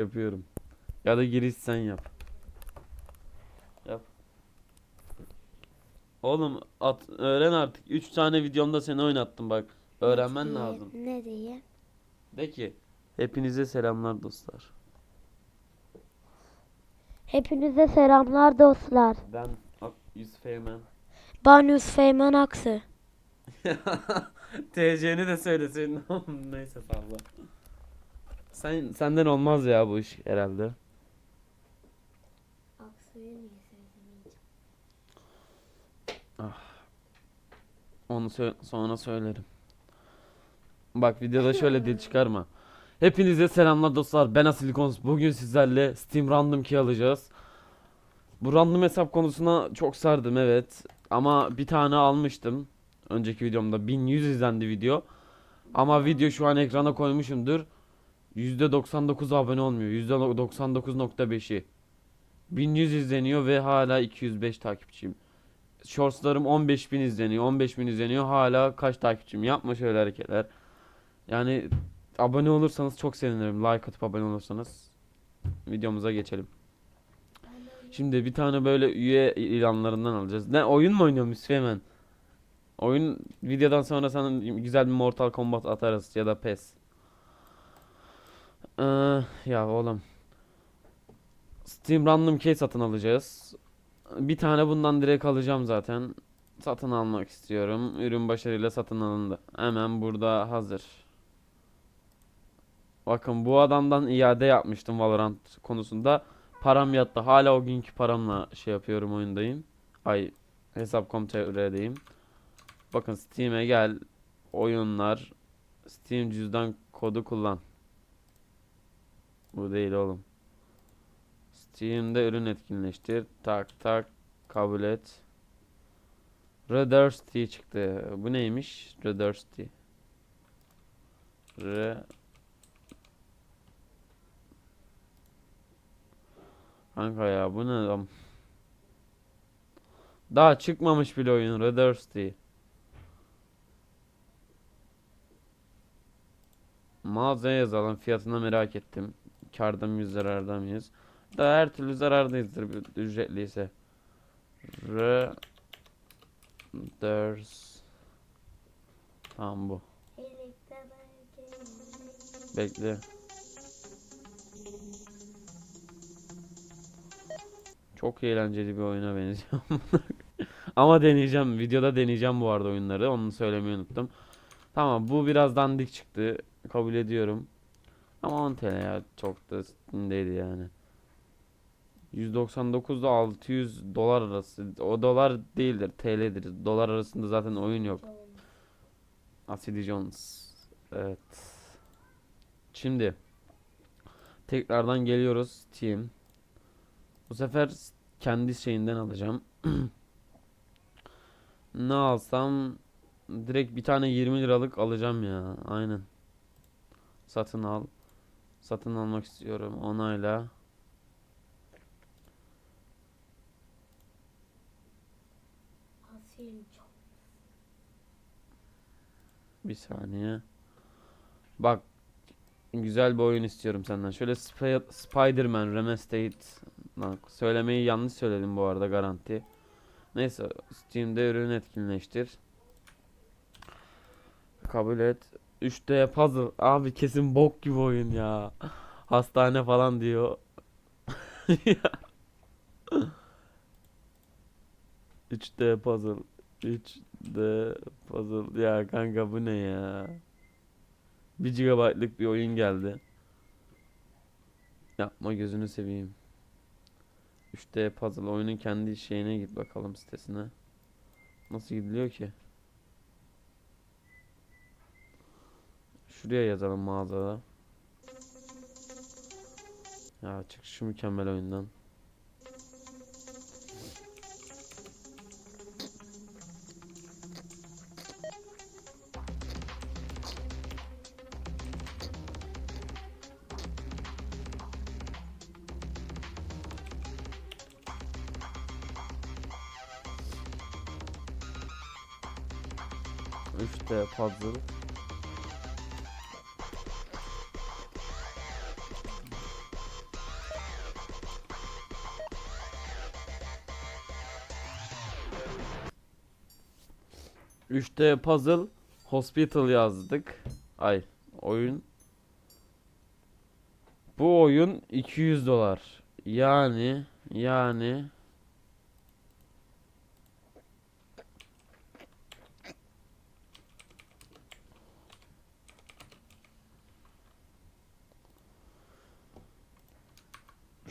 yapıyorum. Ya da giriş sen yap. Yap. Oğlum at öğren artık. 3 tane videomda seni oynattım bak. Öğrenmen İyi, lazım. Ne diye? De ki hepinize selamlar dostlar. Hepinize selamlar dostlar. Ben Ak- Yusuf Eymen. Ben Yusuf Eymen Aksı. TC'ni de söyleseydin. Neyse salla. Sen senden olmaz ya bu iş herhalde. Aksu'yu niye Onu sö- sonra söylerim. Bak videoda şöyle dil çıkarma. Hepinize selamlar dostlar. Ben Asilikons. Bugün sizlerle Steam Random Key alacağız. Bu random hesap konusuna çok sardım evet. Ama bir tane almıştım. Önceki videomda 1100 izlendi video. Ama video şu an ekrana koymuşumdur. %99 abone olmuyor. %99.5'i. 1100 izleniyor ve hala 205 takipçiyim. Shortslarım 15.000 izleniyor. 15.000 izleniyor. Hala kaç takipçim? Yapma şöyle hareketler. Yani abone olursanız çok sevinirim. Like atıp abone olursanız. Videomuza geçelim. Şimdi bir tane böyle üye ilanlarından alacağız. Ne oyun mu oynuyorum Yusuf hemen? Oyun videodan sonra sana güzel bir Mortal Kombat atarız ya da PES. Ee, ya oğlum. Steam Random Key satın alacağız. Bir tane bundan direkt alacağım zaten. Satın almak istiyorum. Ürün başarıyla satın alındı. Hemen burada hazır. Bakın bu adamdan iade yapmıştım Valorant konusunda. Param yattı. Hala o günkü paramla şey yapıyorum oyundayım. Ay hesap.com.tr'deyim. Bakın Steam'e gel. Oyunlar. Steam cüzdan kodu kullan. Bu değil oğlum. Steam'de ürün etkinleştir. Tak tak kabul et. Redirsty çıktı. Bu neymiş? Redirsty. Re Kanka ya bu ne lan? Daha çıkmamış bile oyun Redirsty. Mağazaya yazalım. Fiyatını merak ettim. Karda mıyız, zararda mıyız? Da her türlü zarardayızdır ücretliyse. R Ders Tamam bu. Bekle. Çok eğlenceli bir oyuna benziyor. Ama deneyeceğim. Videoda deneyeceğim bu arada oyunları. Onu söylemeyi unuttum. Tamam bu biraz dandik çıktı. Kabul ediyorum. Ama 10 TL ya çok da değil yani. 199 ile 600 dolar arası. O dolar değildir, TL'dir. Dolar arasında zaten oyun yok. Asidi Jones. Evet. Şimdi tekrardan geliyoruz Team. Bu sefer kendi şeyinden alacağım. Ne alsam direkt bir tane 20 liralık alacağım ya. Aynen. Satın al. Satın almak istiyorum. Onayla. Bir saniye. Bak güzel bir oyun istiyorum senden. Şöyle Sp- Spider-Man Remastered. Lan söylemeyi yanlış söyledim bu arada garanti. Neyse Steam'de ürün etkinleştir. Kabul et. 3D puzzle. Abi kesin bok gibi oyun ya. Hastane falan diyor. Ya. 3D puzzle. 3D puzzle. Ya kanka bu ne ya? 1 GB'lık bir oyun geldi. Yapma gözünü seveyim. 3D puzzle oyunun kendi şeyine git bakalım sitesine. Nasıl gidiliyor ki? Şuraya yazalım mağazada. Ya çık şu mükemmel oyundan. İşte puzzle. 3D puzzle hospital yazdık. Ay oyun. Bu oyun 200 dolar. Yani yani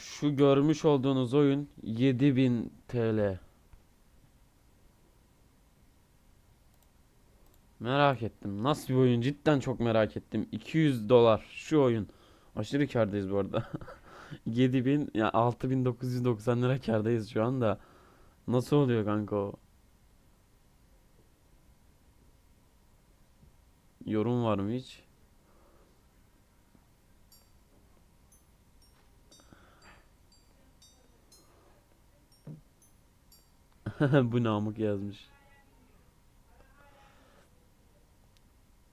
Şu görmüş olduğunuz oyun 7000 TL. Merak ettim. Nasıl bir oyun? Cidden çok merak ettim. 200 dolar şu oyun. Aşırı kârdayız bu arada. 7000 ya 6990 lira kârdayız şu anda. Nasıl oluyor kanka o? Yorum var mı hiç? Bu namık yazmış.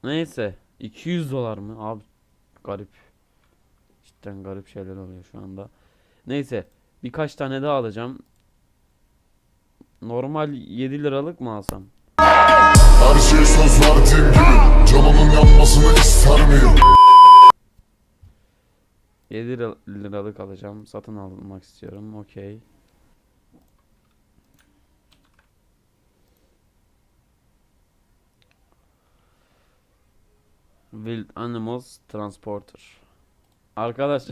Neyse. 200 dolar mı? Abi garip. Cidden garip şeyler oluyor şu anda. Neyse. Birkaç tane daha alacağım. Normal 7 liralık mı alsam? Her şey söz verdiğim gibi Canımın yanmasını ister miyim? 7 lira- liralık alacağım. Satın almak istiyorum. Okey. Wild Animals Transporter. Arkadaş.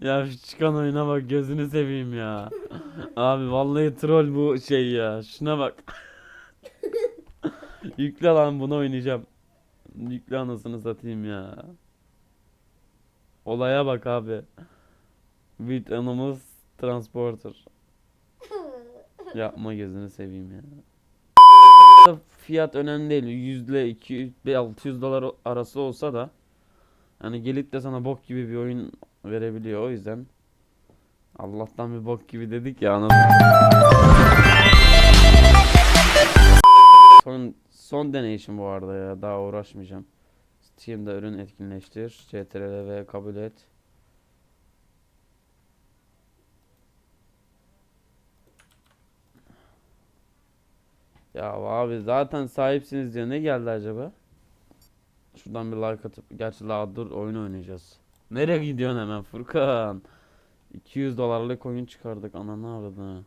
ya şu çıkan oyuna bak gözünü seveyim ya. Abi vallahi troll bu şey ya. Şuna bak. Yükle lan bunu oynayacağım. Yükle anasını satayım ya. Olaya bak abi. With Animals Transporter. Yapma gözünü seveyim ya. Fiyat önemli değil. 100 ile 200 ve 600 dolar arası olsa da hani gelip de sana bok gibi bir oyun verebiliyor. O yüzden Allah'tan bir bok gibi dedik ya anladın. Son son deneyişim bu arada ya. Daha uğraşmayacağım. Steam'de ürün etkinleştir. CTRL ve kabul et. Ya abi zaten sahipsiniz diye ne geldi acaba? Şuradan bir like atıp gerçi la dur oyun oynayacağız. Nereye gidiyorsun hemen Furkan? 200 dolarlık oyun çıkardık ananı avradını.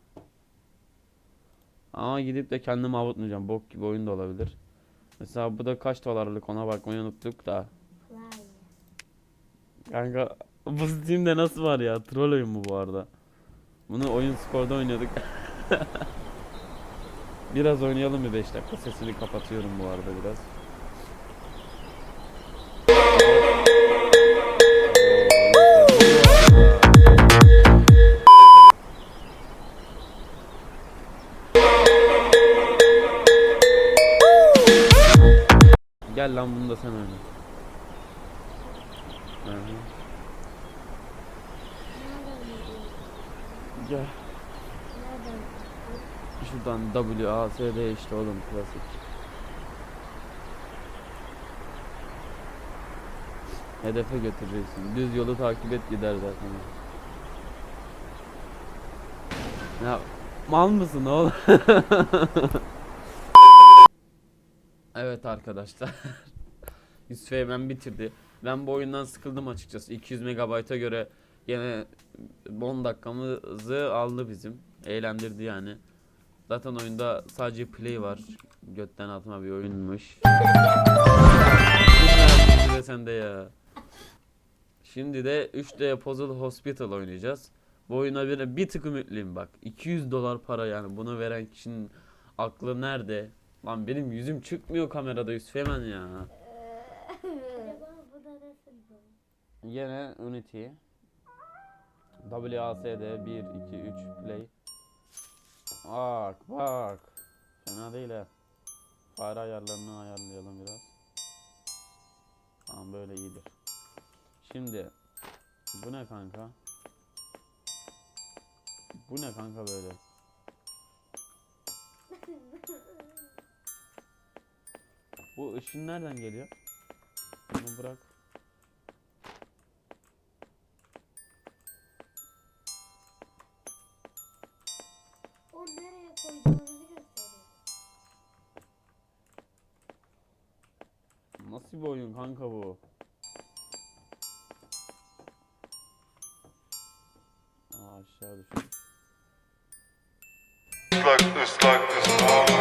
Ama gidip de kendimi avutmayacağım. Bok gibi oyun da olabilir. Mesela bu da kaç dolarlık ona bakmayı unuttuk da. Kanka bu Steam'de nasıl var ya? Troll oyun bu bu arada. Bunu oyun skorda oynuyorduk. biraz oynayalım bir 5 dakika. Sesini kapatıyorum bu arada biraz. Gel lan bunu da sen oyna. Gel. Şuradan W A S D işte oğlum klasik. Hedefe götüreceksin. Düz yolu takip et gider zaten. Ya mal mısın oğlum? evet arkadaşlar. Yusuf hemen bitirdi. Ben bu oyundan sıkıldım açıkçası. 200 megabayta göre yine 10 dakikamızı aldı bizim. Eğlendirdi yani. Zaten oyunda sadece play var. Götten atma bir oyunmuş. Sen de ya. Şimdi de 3D Puzzle Hospital oynayacağız. Bu oyuna bir, bir tık ümitliyim bak. 200 dolar para yani bunu veren kişinin aklı nerede? Lan benim yüzüm çıkmıyor kamerada Yusuf hemen ya. Yine Unity. WASD 1 2 3 play. Bak bak. Fena değil ha. Fare ayarlarını ayarlayalım biraz. Tamam böyle iyidir. Şimdi bu ne kanka? Bu ne kanka böyle? Bu ışın nereden geliyor? Bunu bırak. Oyun kanka bu. Aa aşağı düştü.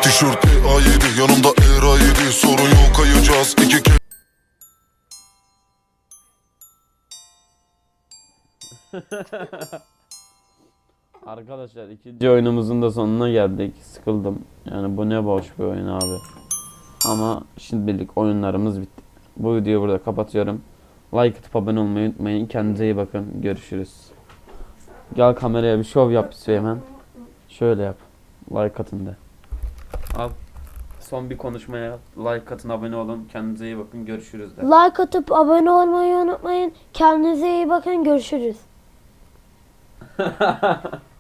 Tişört A7 yanımda Era 7 Sorun yok kayacağız iki kez Arkadaşlar ikinci oyunumuzun da sonuna geldik. Sıkıldım. Yani bu ne boş bir oyun abi. Ama şimdilik oyunlarımız bitti. Bu videoyu burada kapatıyorum. Like atıp abone olmayı unutmayın. Kendinize iyi bakın. Görüşürüz. Gel kameraya bir şov yap Süleyman. Şöyle yap. Like atın de. Al. Son bir konuşmaya like atın abone olun. Kendinize iyi bakın. Görüşürüz de. Like atıp abone olmayı unutmayın. Kendinize iyi bakın. Görüşürüz.